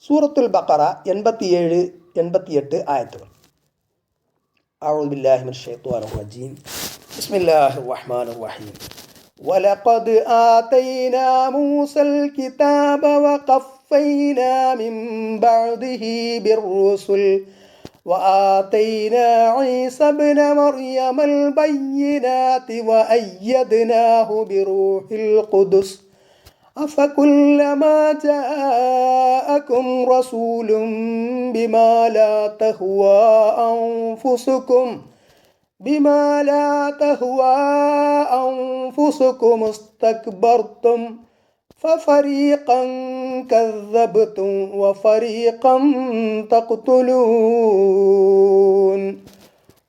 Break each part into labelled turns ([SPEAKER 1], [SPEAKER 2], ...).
[SPEAKER 1] سورة البقرة ينبتي ينبتي ينبتي எட்டு أعوذ بالله من الشيطان الرجيم بسم الله الرحمن الرحيم ولقد آتينا موسى الكتاب وقفينا من بعده بالرسل وآتينا عيسى ابن مريم البينات وأيدناه بروح القدس أفكلما جاءكم رسول بما لا تهوى أنفسكم بما لا تهوى أنفسكم استكبرتم ففريقا كذبتم وفريقا تقتلون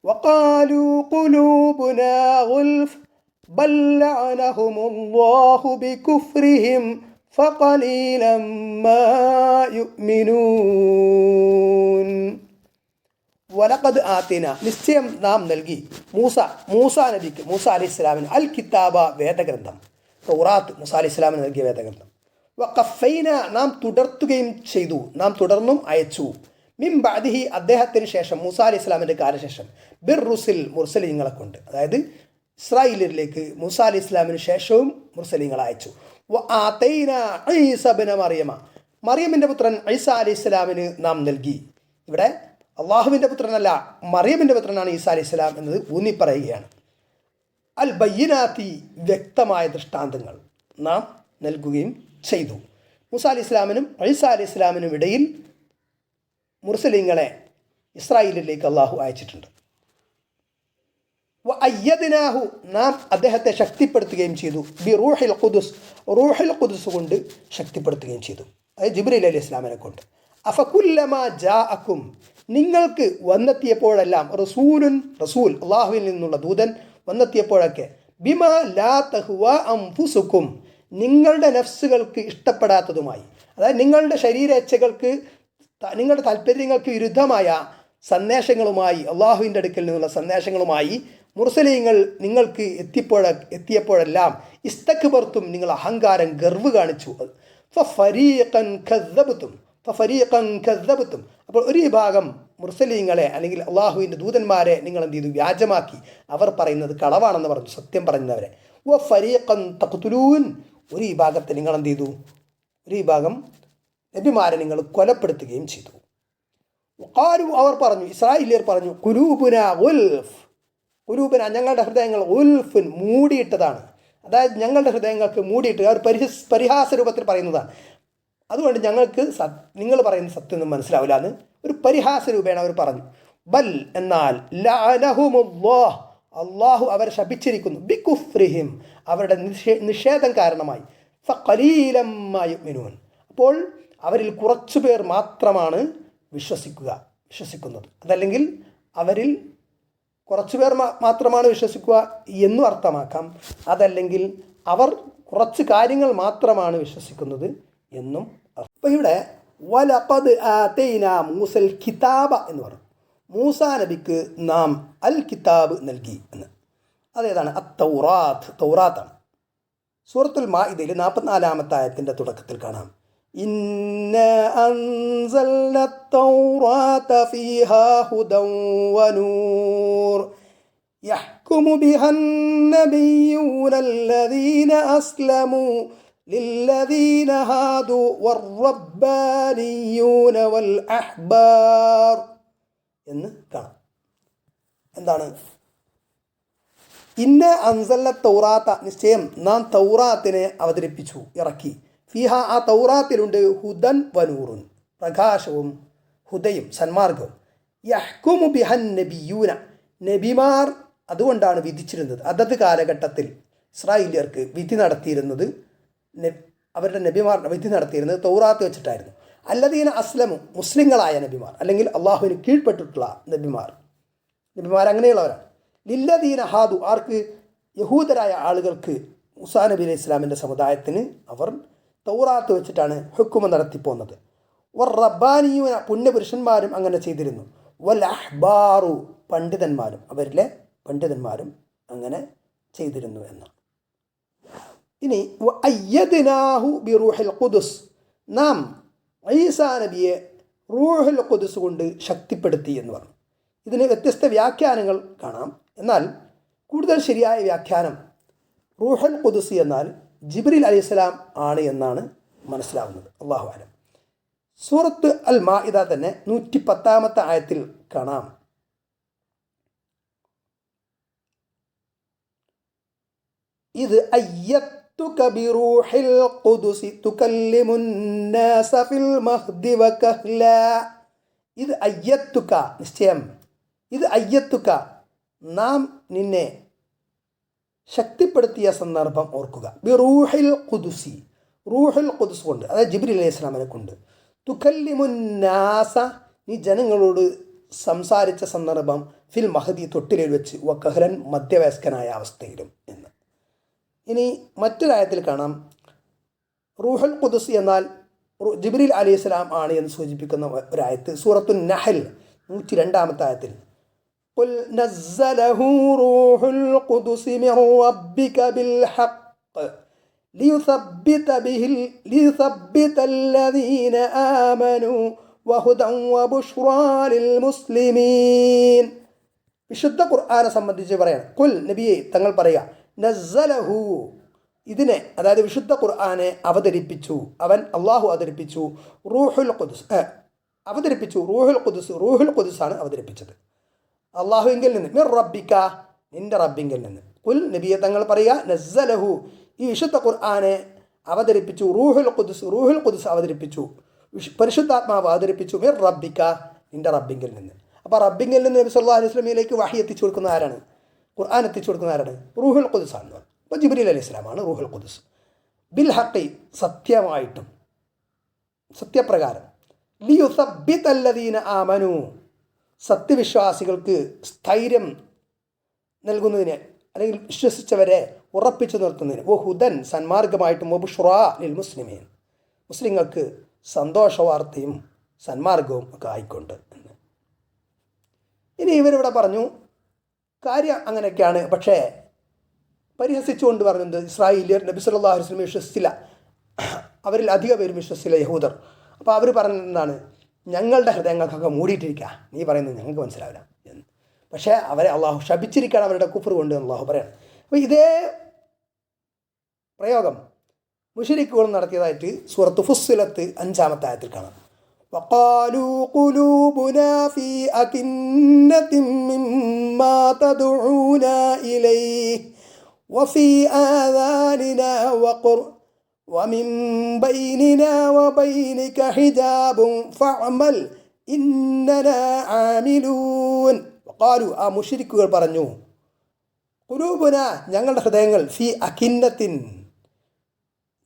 [SPEAKER 1] وقالوا قلوبنا غلف വലക്കത് ആത്തിന നിശ്ചയം നാം നൽകി. മൂസ മൂസ നബിക്ക് മൂസ അലി ഇസ്ലാമിന് അൽ കിതാബ വേദഗ്രന്ഥം. തൗറാത്ത് മൂസ അലി ഇസ്ലാമിന് നൽകിയ വേദഗ്രന്ഥം. വക്കഫൈന നാം തുടർത്തുകയും ചെയ്തു. നാം തുടർന്നും അയച്ചു. മിം ബാദിഹി അദ്ദേഹത്തിന് ശേഷം മൂസ അലി ഇസ്ലാമിന്റെ കാലശേഷം. ബിർ റുസിൽ മുർസലിങ്ങളെ കൊണ്ട്. അതായത് ഇസ്രായേലിലേക്ക് മൂസ അലി ഇസ്ലാമിന് ശേഷവും മുർസലിങ്ങൾ അയച്ചു. ഈസബിന മറിയമ. മറിയമിന്റെ പുത്രൻ ഐസ അലി ഇസ്ലാമിന് നാം നൽകി. ഇവിടെ അള്ളാഹുവിന്റെ പുത്രനല്ല മറിയമിന്റെ പുത്രനാണ് ഈസ അലി ഇസ്ലാം എന്നത് ഊന്നിപ്പറയുകയാണ്. അൽ ബയ്യനാത്തി വ്യക്തമായ ദൃഷ്ടാന്തങ്ങൾ നാം നൽകുകയും ചെയ്തു. മൂസ അലി ഇസ്ലാമിനും ഐസ അലി ഇസ്ലാമിനും ഇടയിൽ മുർസലിങ്ങളെ ഇസ്രായേലിലേക്ക് അള്ളാഹു അയച്ചിട്ടുണ്ട്. അയ്യദിനാഹു നാം അദ്ദേഹത്തെ ശക്തിപ്പെടുത്തുകയും ചെയ്തു. ബി റൂഹിൽ ഖുദുസ്. റൂഹിൽ ഖുദുസ് കൊണ്ട് ശക്തിപ്പെടുത്തുകയും ചെയ്തു. അതായത് ജിബ്രീൽ അലി ഇസ്ലാമിനെ കൊണ്ട്. അഫകുല്ലമ ജാ അക്കും നിങ്ങൾക്ക് വന്നെത്തിയപ്പോഴെല്ലാം റസൂലുൻ റസൂൽ അള്ളാഹുവിൽ നിന്നുള്ള ദൂതൻ വന്നെത്തിയപ്പോഴൊക്കെ ബിമാ ലാ തഹുവ അംഫുസുക്കും. നിങ്ങളുടെ നഫ്സുകൾക്ക് ഇഷ്ടപ്പെടാത്തതുമായി. അതായത് നിങ്ങളുടെ ശരീരേച്ഛകൾക്ക് നിങ്ങളുടെ താല്പര്യങ്ങൾക്ക് വിരുദ്ധമായ സന്ദേശങ്ങളുമായി അള്ളാഹുവിന്റെ അടുക്കൽ നിന്നുള്ള സന്ദേശങ്ങളുമായി മുർസലീങ്ങൾ നിങ്ങൾക്ക് എത്തിയപ്പോഴ എത്തിയപ്പോഴെല്ലാം ഇസ്തക്ബർത്തും നിങ്ങൾ അഹങ്കാരം ഗർവ് കാണിച്ചു. ഫരീഖൻ അപ്പോൾ ഒരു വിഭാഗം മുർസലീങ്ങളെ അല്ലെങ്കിൽ അള്ളാഹുവിന്റെ ദൂതന്മാരെ നിങ്ങൾ എന്ത് ചെയ്തു? വ്യാജമാക്കി. അവർ പറയുന്നത് കളവാണെന്ന് പറഞ്ഞു സത്യം പറഞ്ഞവരെ. ഓ ഫരീഖൻ തഖ്തുലൂൻ. ഒരു വിഭാഗത്തെ നിങ്ങൾ എന്ത് ചെയ്തു? ഒരു വിഭാഗം നബിമാരെ നിങ്ങൾ കൊലപ്പെടുത്തുകയും ചെയ്തു. അവർ പറഞ്ഞു ഇസ്രായേലിയർ പറഞ്ഞു കുലൂബുന ഉൽഫ് കുലൂബുന ഞങ്ങളുടെ ഹൃദയങ്ങൾ ഉൽഫുൻ മൂടിയിട്ടതാണ്. അതായത് ഞങ്ങളുടെ ഹൃദയങ്ങൾക്ക് മൂടിയിട്ട് അവർ പരിഹസ് പരിഹാസ രൂപത്തിൽ പറയുന്നതാണ്. അതുകൊണ്ട് ഞങ്ങൾക്ക് സത് നിങ്ങൾ പറയുന്ന സത്യം ഒന്നും മനസ്സിലാവില്ല എന്ന് ഒരു പരിഹാസ രൂപേണ അവർ പറഞ്ഞു. ബൽ എന്നാൽ അള്ളാഹു അവരെ ശപിച്ചിരിക്കുന്നു. ബി കുഫ്രിഹിം അവരുടെ നിഷേ നിഷേധം കാരണമായി. ഫലീലമായി മിനുവൻ അപ്പോൾ അവരിൽ കുറച്ചു പേർ മാത്രമാണ് വിശ്വസിക്കുക വിശ്വസിക്കുന്നത്. അതല്ലെങ്കിൽ അവരിൽ കുറച്ചു പേർ മാത്രമാണ് വിശ്വസിക്കുക എന്നും അർത്ഥമാക്കാം. അതല്ലെങ്കിൽ അവർ കുറച്ച് കാര്യങ്ങൾ മാത്രമാണ് വിശ്വസിക്കുന്നത് എന്നും അപ്പോൾ ഇവിടെ വലപ്പത് ആതൈന മൂസൽ കിതാബ എന്ന് പറഞ്ഞു മൂസ നബിക്ക് നാം അൽ കിതാബ് നൽകി എന്ന്. അതേതാണ്? അ തൗറാത്ത് തൗറാത്താണ്. സൂറത്തുൽ മാ ഇതിൽ നാൽപ്പത്തിനാലാമത്തെ ആയത്തിന്റെ തുടക്കത്തിൽ കാണാം. ഇന്ന അൻസൽന التوراة فيها هدى ونور يحكم بها النبيون الذين أسلموا للذين هادوا والربانيون والأحبار എന്ന് കാണാം എന്താണ് ഇന്ന അൻസല്ല തൗറാത്ത നിശ്ചയം നാം തൗറാത്തിനെ അവതരിപ്പിച്ചു ഇറക്കി ഫിഹ ആ തൗറാത്തിലുണ്ട് ഹുദൻ വനൂറുൻ പ്രകാശവും ഹുദയും സന്മാർഗവും. യഹ്കുമു ബിഹൻ നബിയൂന. നബിമാർ അതുകൊണ്ടാണ് വിധിച്ചിരുന്നത്. അതത് കാലഘട്ടത്തിൽ ഇസ്രായേലിയർക്ക് വിധി നടത്തിയിരുന്നത് അവരുടെ നബിമാർ വിധി നടത്തിയിരുന്നത് തൗറാത്ത് വെച്ചിട്ടായിരുന്നു. അല്ലദീന അസ്ലമു മുസ്ലിങ്ങളായ നബിമാർ അല്ലെങ്കിൽ അള്ളാഹുവിന് കീഴ്പ്പെട്ടിട്ടുള്ള നബിമാർ. നബിമാർ അങ്ങനെയുള്ളവരാണ്. ലില്ലദീന ഹാദു ആർക്ക്? യഹൂദരായ ആളുകൾക്ക് മുസാ നബി അലൈഹി ഇസ്ലാമിന്റെ സമുദായത്തിന് അവർ തൗറാത്ത് വെച്ചിട്ടാണ് ഹുക്കുമ നടത്തിപ്പോന്നത്. വർ റബ്ബാനിയു പുണ്യപുരുഷന്മാരും അങ്ങനെ ചെയ്തിരുന്നു. വൽ അഹ്ബാറു പണ്ഡിതന്മാരും അവരിലെ പണ്ഡിതന്മാരും അങ്ങനെ ചെയ്തിരുന്നു എന്നാണ് ഇനി അയ്യദിനാഹു ബി റൂഹൽ ഖുദുസ്. നാം ഈസാ നബിയെ റൂഹൽ ഖുദുസ് കൊണ്ട് ശക്തിപ്പെടുത്തി എന്ന് പറഞ്ഞു. ഇതിന് വ്യത്യസ്ത വ്യാഖ്യാനങ്ങൾ കാണാം. എന്നാൽ കൂടുതൽ ശരിയായ വ്യാഖ്യാനം റൂഹൽ ഖുദുസ് എന്നാൽ ജിബ്രിൽ അലൈഹിസ്സലാം ആണ് എന്നാണ് മനസ്സിലാവുന്നത്. അള്ളാഹു ആലം സൂറത്ത് അൽ മാഇദ തന്നെ നൂറ്റി പത്താമത്തെ ആയത്തിൽ കാണാം. ഇത് അയ്യത്തുക ബിറൂഹിൽ ഖുദുസി ഫിൽ ഇത് അയ്യത്തുക നിശ്ചയം. ഇത് അയ്യത്തുക. നാം നിന്നെ ശക്തിപ്പെടുത്തിയ സന്ദർഭം ഓർക്കുക. ബിറൂഹിൽ ഖുദുസി. റൂഹുൽ ഖുദുസ് കൊണ്ട് അതായത് ജിബ്രി അലൈഹി സ്വലാമിനെ കൊണ്ട്. തുക്കല്ലിമുന്നാസ നീ ജനങ്ങളോട് സംസാരിച്ച സന്ദർഭം ഫിൽ മഹദി തൊട്ടിലിൽ വെച്ച് വക്കഹ്ലൻ മധ്യവയസ്കനായ അവസ്ഥയിലും എന്ന് ഇനി മറ്റൊരായത്തിൽ കാണാം റൂഹുൽ ഖുദുസ് എന്നാൽ റു- ജിബ്രീൽ അലൈഹി സ്വലാം ആണ് എന്ന് സൂചിപ്പിക്കുന്ന ഒരായത്ത് സൂറത്തു നഹൽ നൂറ്റി രണ്ടാമത്തെ ആയത്തിൽ قل نزله روح القدس من ربك بالحق ليثبت به ال- ليثبت الذين آمنوا وهدى وبشرى للمسلمين വിശുദ്ധ ഖുർആനെ സംബന്ധിച്ച് പറയാണ് കുൽ നബിയെ തങ്ങൾ പറയുക നസ്സലഹു ഇതിനെ അതായത് വിശുദ്ധ ഖുർആനെ അവതരിപ്പിച്ചു അവൻ അള്ളാഹു അവതരിപ്പിച്ചു റൂഹുൽ ഖുദുസ് ഏ, അവതരിപ്പിച്ചു റൂഹുൽ ഖുദുസ് റൂഹുൽ ഖുദുസാണ് അവതരിപ്പിച്ചത് അള്ളാഹുവിങ്കിൽ നിന്ന് മിർ റബ്ബിക്ക നിന്റെ റബ്ബിങ്കിൽ നിന്ന് കുൽ നബിയെ തങ്ങൾ പറയുക നസ്സലഹു ഈ വിശുദ്ധ ഖുർആാനെ അവതരിപ്പിച്ചു റൂഹുൽ ഖുദുസ് റൂഹുൽ ഖുദുസ് അവതരിപ്പിച്ചു. പരിശുദ്ധാത്മാവ് അവതരിപ്പിച്ചു മിർ റബ്ബിക്ക നിന്റെ റബ്ബിങ്കിൽ നിന്ന്. അപ്പോൾ റബ്ബിങ്കിൽ നിന്ന് നബി സല്ലാ അലൈഹി സ്വലമിയിലേക്ക് വഹി എത്തിച്ചു കൊടുക്കുന്ന ആരാണ്? ഖുർആൻ എത്തിച്ചു കൊടുക്കുന്ന ആരാണ്? റൂഹുൽ ഖുദുസ് ആണ് അപ്പോൾ ജിബ്രീൽ അലൈഹി സ്വലാമാണ് റൂഹുൽ ഖുദുസ്. ബിൽ ഹക്കി സത്യമായിട്ടും സത്യപ്രകാരം ലിയുസബ്ബിതല്ലദീന ആമനു സത്യവിശ്വാസികൾക്ക് സ്ഥൈര്യം നൽകുന്നതിന് അല്ലെങ്കിൽ വിശ്വസിച്ചവരെ ഉറപ്പിച്ചു നിർത്തുന്നതിന്. ഓ ഹുദൻ സന്മാർഗമായിട്ടും ഒബുഷ്റാ ലിൽ മുസ്ലിമീൻ. മുസ്ലിങ്ങൾക്ക് സന്തോഷവാർത്തയും സന്മാർഗവും ഒക്കെ ആയിക്കൊണ്ട് എന്ന്. ഇനി ഇവരിവിടെ പറഞ്ഞു കാര്യം അങ്ങനെയൊക്കെയാണ്. പക്ഷേ പരിഹസിച്ചുകൊണ്ട് പറഞ്ഞത് ഇസ്രായേലിയർ നബി അലൈഹി വസല്ലം വിശ്വസിച്ചില്ല. അവരിൽ അധിക പേരും വിശ്വസിച്ചില്ല യഹൂദർ. അപ്പോൾ അവർ പറഞ്ഞത് എന്താണ്? ഞങ്ങളുടെ ഹൃദയങ്ങൾക്കൊക്കെ മൂടിയിട്ടിരിക്കുക നീ പറയുന്നത് ഞങ്ങൾക്ക് മനസ്സിലാവില്ല എന്ന്. പക്ഷേ അവരെ അള്ളാഹു ശപിച്ചിരിക്കുകയാണ് അവരുടെ കുഫർ കൊണ്ട് അള്ളാഹു പറയണം. അപ്പോൾ ഇതേ പ്രയോഗം മുഷരിക്കുകൾ നടത്തിയതായിട്ട് സൂറത്ത് ഫുസ്സിലത്ത് അഞ്ചാമത്തെ ആയത്തിൽ കാണാം وقالوا قلوبنا في أكنة مما تدعونا إليه وفي آذاننا وقر ومن بيننا وبينك حجاب فاعمل إننا عاملون وقالوا ആ മുഷിരിക്കുകൾ പറഞ്ഞു കുലൂബുന ഞങ്ങളുടെ ഹൃദയങ്ങൾ ഫി അഖിന്നത്തിൻ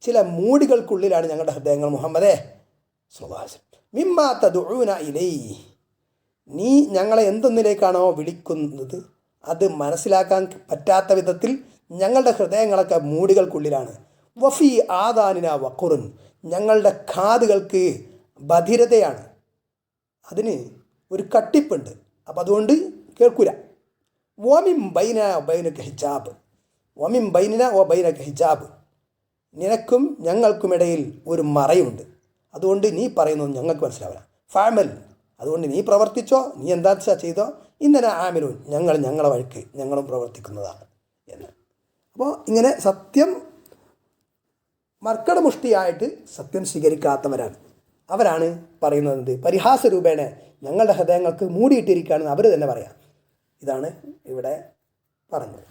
[SPEAKER 1] ചില മൂടികൾക്കുള്ളിലാണ് ഞങ്ങളുടെ ഹൃദയങ്ങൾ മുഹമ്മദേ സുഹാസ് മിമ്മാ തദുഊന ഇലൈ നീ ഞങ്ങളെ എന്തൊന്നിലേക്കാണോ വിളിക്കുന്നത് അത് മനസ്സിലാക്കാൻ പറ്റാത്ത വിധത്തിൽ ഞങ്ങളുടെ ഹൃദയങ്ങളൊക്കെ മൂടികൾക്കുള്ളിലാണ്. വഫി ആദാനിന വക്കുറുൻ ഞങ്ങളുടെ കാതുകൾക്ക് ബധിരതയാണ്. അതിന് ഒരു കട്ടിപ്പുണ്ട്. അപ്പം അതുകൊണ്ട് കേൾക്കൂല. വമിം ബൈന ബൈനക്ക് ഹിജാബ് വമിം ബൈനിന ഓ ബൈനക്ക് ഹിജാബ് നിനക്കും ഞങ്ങൾക്കുമിടയിൽ ഒരു മറയുണ്ട്. അതുകൊണ്ട് നീ പറയുന്നത് ഞങ്ങൾക്ക് മനസ്സിലാവില്ല. ഫാമൽ അതുകൊണ്ട് നീ പ്രവർത്തിച്ചോ നീ എന്താ വെച്ചാൽ ചെയ്തോ? ഇന്നലെ ആമിലൂൻ. ഞങ്ങൾ ഞങ്ങളെ വഴിക്ക് ഞങ്ങളും പ്രവർത്തിക്കുന്നതാണ് എന്ന്. അപ്പോൾ ഇങ്ങനെ സത്യം മർക്കടമുഷ്ടിയായിട്ട് സത്യം സ്വീകരിക്കാത്തവരാണ്. അവരാണ് പറയുന്നത് പരിഹാസ രൂപേണ ഞങ്ങളുടെ ഹൃദയങ്ങൾക്ക് മൂടിയിട്ടിരിക്കുകയാണെന്ന് അവർ തന്നെ പറയാം. ഇതാണ് ഇവിടെ പറഞ്ഞത്.